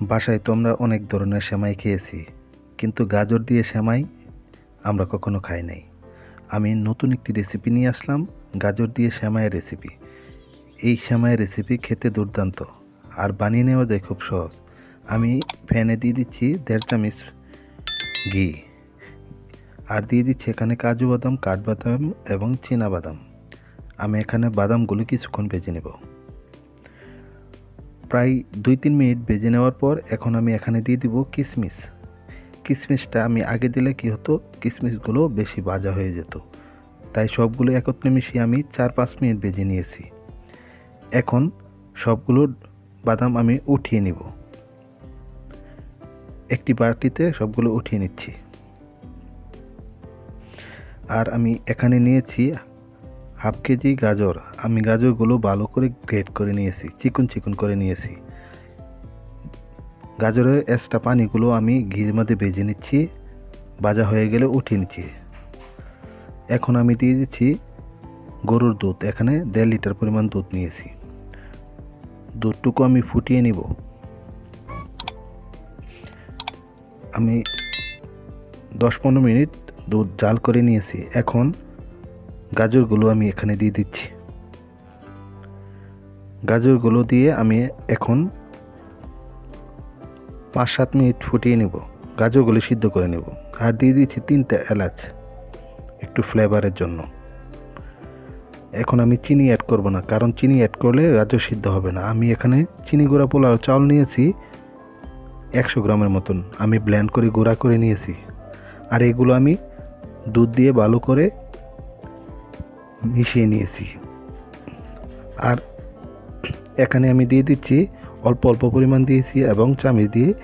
বাসায় তো আমরা অনেক ধরনের সেমাই খেয়েছি, কিন্তু গাজর দিয়ে সেমাই আমরা কখনো খাই নাই। আমি নতুন একটি রেসিপি নিয়ে আসলাম, গাজর দিয়ে সেমাইয়ের রেসিপি এই সেমাইয়ের রেসিপি খেতে দুর্দান্ত, আর বানিয়ে নেওয়া যায় খুব সহজ। আমি ফ্যানে দিয়ে দিচ্ছি দেড় চামচ ঘি, আর দিয়ে দিচ্ছি এখানে কাজু বাদাম, কাঠবাদাম এবং চীনা বাদাম। আমি এখানে বাদামগুলো কিছুক্ষণ ভেজে নেব। প্রায় দুই তিন মিনিট ভেজে নেওয়ার পর এখন আমি এখানে দিয়ে দিব কিশমিশ কিশমিশটা আমি আগে দিলে কি হতো? কিশমিশগুলো বেশি ভাজা হয়ে যেত। তাই সবগুলো একত্রে মিশিয়ে আমি চার পাঁচ মিনিট ভেজে নিয়েছি। এখন সবগুলো বাদাম আমি উঠিয়ে নিব। একটি বাটিতে সবগুলো উঠিয়ে নিচ্ছি। আর আমি এখানে নিয়েছি হাফ কেজি গাজর আমি গাজরগুলো ভালো করে গ্রেট করে নিয়েছি, চিকন চিকন করে নিয়েছি। গাজরের এক্সট্রা পানিগুলো আমি ঘির মধ্যে ভেজে নিচ্ছি, ভাজা হয়ে গেলে উঠিয়ে নিচ্ছি। এখন আমি দিয়ে দিচ্ছি গরুর দুধ, এখানে দেড় লিটার পরিমাণ দুধ নিয়েছি। দুধটুকু আমি ফুটিয়ে নিব। আমি দশ পনেরো মিনিট দুধ জাল করে নিয়েছি। এখন গাজরগুলো আমি এখানে দিয়ে দিচ্ছি। গাজরগুলো দিয়ে আমি এখন পাঁচ সাত মিনিট ফুটিয়ে নেব। গাজরগুলো সিদ্ধ করে নেব। আর দিয়ে দিচ্ছি তিনটা এলাচ একটু ফ্লেভারের জন্য। এখন আমি চিনি অ্যাড করব না, কারণ চিনি অ্যাড করলে গাজর সিদ্ধ হবে না। আমি এখানে চিনি গুঁড়া পোলাও চাউল নিয়েছি একশো গ্রামের মতন। আমি ব্ল্যান্ড করে গুঁড়া করে নিয়েছি। আর এগুলো আমি দুধ দিয়ে ভালো করে মিশিয়ে নিয়েছি। আর এখানে আমি দিয়ে দিচ্ছি অল্প অল্প পরিমাণ দিয়েছি এবং চামিচ দিয়ে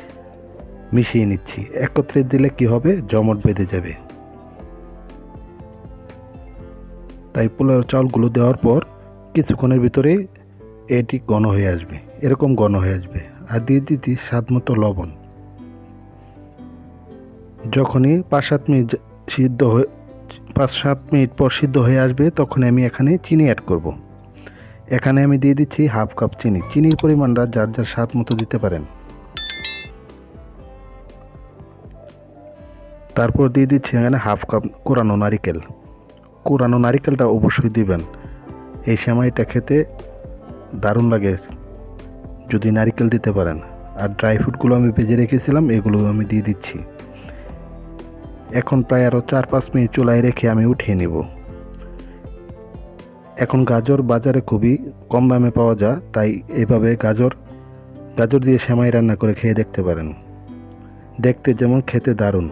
মিশিয়ে নিচ্ছি। একত্রে দিলে কি হবে? জমট বেঁধে যাবে। তাই পোলাও চাউলগুলো দেওয়ার পর কিছুক্ষণের ভিতরে এটি ঘন হয়ে আসবে। এরকম ঘন হয়ে আসবে। আর দিয়ে দিচ্ছি স্বাদ মতো লবণ। যখনই পাঁচ সাত মিনিট সিদ্ধ হয়ে পাঁচ, সাত মিনিট পর সিদ্ধ হয়ে আসবে, তখন আমি এখানে চিনি অ্যাড করব। এখানে আমি দিয়ে দিচ্ছি হাফ কাপ চিনি। চিনির পরিমাণটা যার যার স্বাদ মতো দিতে পারেন। তারপর দিয়ে দিচ্ছি এখানে হাফ কাপ কোরানো নারিকেল। কোরানো নারিকেলটা অবশ্যই দিবেন। এই সেমাইটা খেতে দারুণ লাগে যদি নারিকেল দিতে পারেন। আর ড্রাই ফ্রুটগুলো আমি ভেজে রেখেছিলাম, এগুলো আমি দিয়ে দিচ্ছি। এখন প্রায় আরও চার পাঁচ মিনিট চুলায় রেখে আমি উঠিয়ে নেব। এখন গাজর বাজারে খুবই কম দামে পাওয়া যায়, তাই এভাবে গাজর গাজর দিয়ে সেমাই রান্না করে খেয়ে দেখতে পারেন। দেখতে যেমন খেতে দারুণ।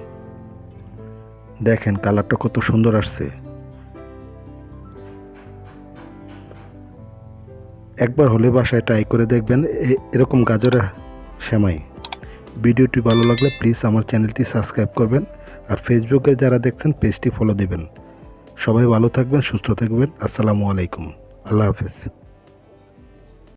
দেখেন কালারটা কত সুন্দর আসছে। একবার হলে বাসায় ট্রাই করে দেখবেন এরকম গাজরের সেমাই। ভিডিওটি ভালো লাগলে প্লিজ আমার চ্যানেলটি সাবস্ক্রাইব করবেন। আর ফেসবুকে যারা দেখছেন, পেজটি ফলো দিবেন। সবাই ভালো থাকবেন, সুস্থ থাকবেন। আসসালামু আলাইকুম। আল্লাহ হাফেজ।